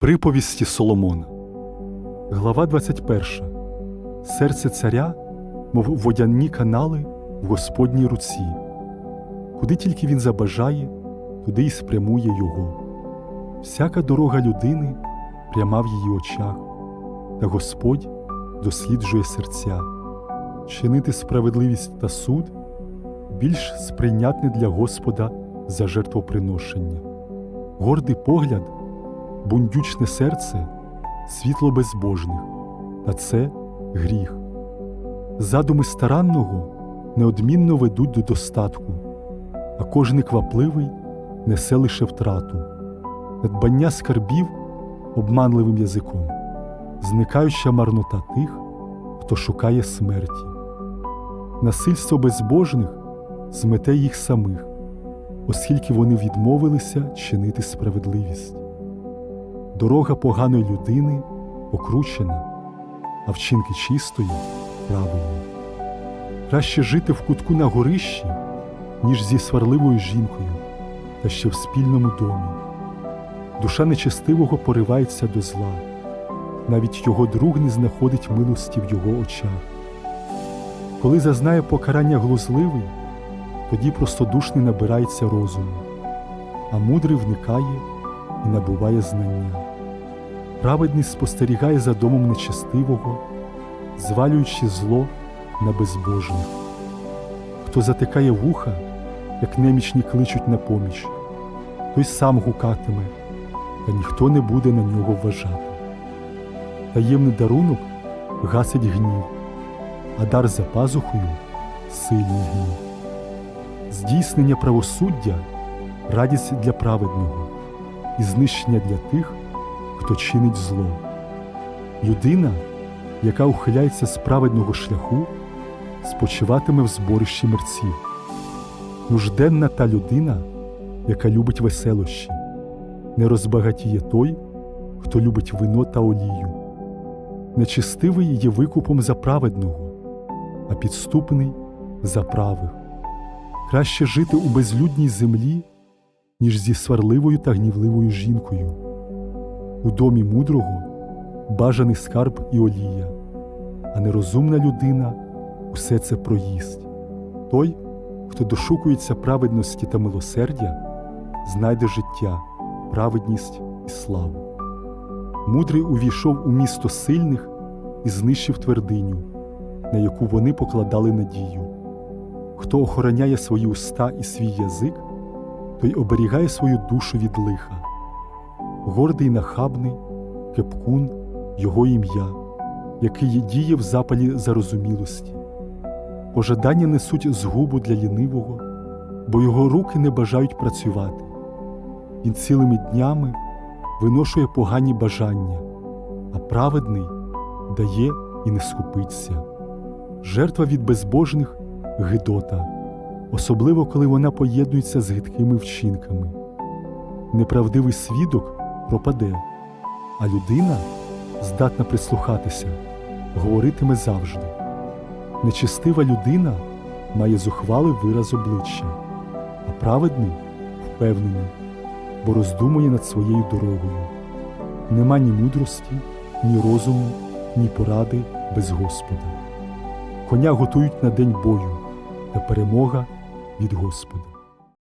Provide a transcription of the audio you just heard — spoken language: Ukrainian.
Приповісті Соломона, Глава 21. Серце царя, мов водяні канали в Господній руці. Куди тільки він забажає, туди й спрямує його. Всяка дорога людини пряма в її очах, та Господь досліджує серця. Чинити справедливість та суд більш сприйнятне для Господа за жертвоприношення. Гордий погляд бундючне серце світло безбожних, та це гріх. Задуми старанного неодмінно ведуть до достатку, а кожний квапливий несе лише втрату, надбання скарбів обманливим язиком, зникаюча марнота тих, хто шукає смерті. Насильство безбожних змете їх самих, оскільки вони відмовилися чинити справедливість. Дорога поганої людини покручена, а вчинки чистої правильні. Краще жити в кутку на горищі, ніж зі сварливою жінкою, та ще в спільному домі. Душа нечестивого поривається до зла, навіть його друг не знаходить милості в його очах. Коли зазнає покарання глузливий, тоді простодушний набирається розуму, а мудрий вникає і набуває знання. Праведний спостерігає за домом нечестивого, звалюючи зло на безбожних. Хто затикає вуха, як немічні кличуть на поміч, той сам гукатиме, та ніхто не буде на нього вважати. Таємний дарунок гасить гнів, а дар за пазухою сильний гнів. Здійснення правосуддя радість для праведного і знищення для тих, хто чинить зло. Людина, яка ухиляється з праведного шляху, спочиватиме в зборищі мерців. Нужденна та людина, яка любить веселощі, не розбагатіє той, хто любить вино та олію. Нечистивий є викупом за праведного, а підступний за правих. Краще жити у безлюдній землі, ніж зі сварливою та гнівливою жінкою. У домі мудрого бажаний скарб і олія, а нерозумна людина усе це проїсть. Той, хто дошукується праведності та милосердя, знайде життя, праведність і славу. Мудрий увійшов у місто сильних і знищив твердиню, на яку вони покладали надію. Хто охороняє свої уста і свій язик, той оберігає свою душу від лиха. Гордий нахабний, кепкун, його ім'я, який діє в запалі зарозумілості. Пожадання несуть згубу для лінивого, бо його руки не бажають працювати. Він цілими днями виношує погані бажання, а праведний дає і не скупиться. Жертва від безбожних гидота, особливо коли вона поєднується з гидкими вчинками. Неправдивий свідок пропаде, а людина, здатна прислухатися, говоритиме завжди. Нечестива людина має зухвалий вираз обличчя, а праведний впевнений, бо роздумує над своєю дорогою. Нема ні мудрості, ні розуму, ні поради без Господа. Коня готують на день бою, та перемога від Господа.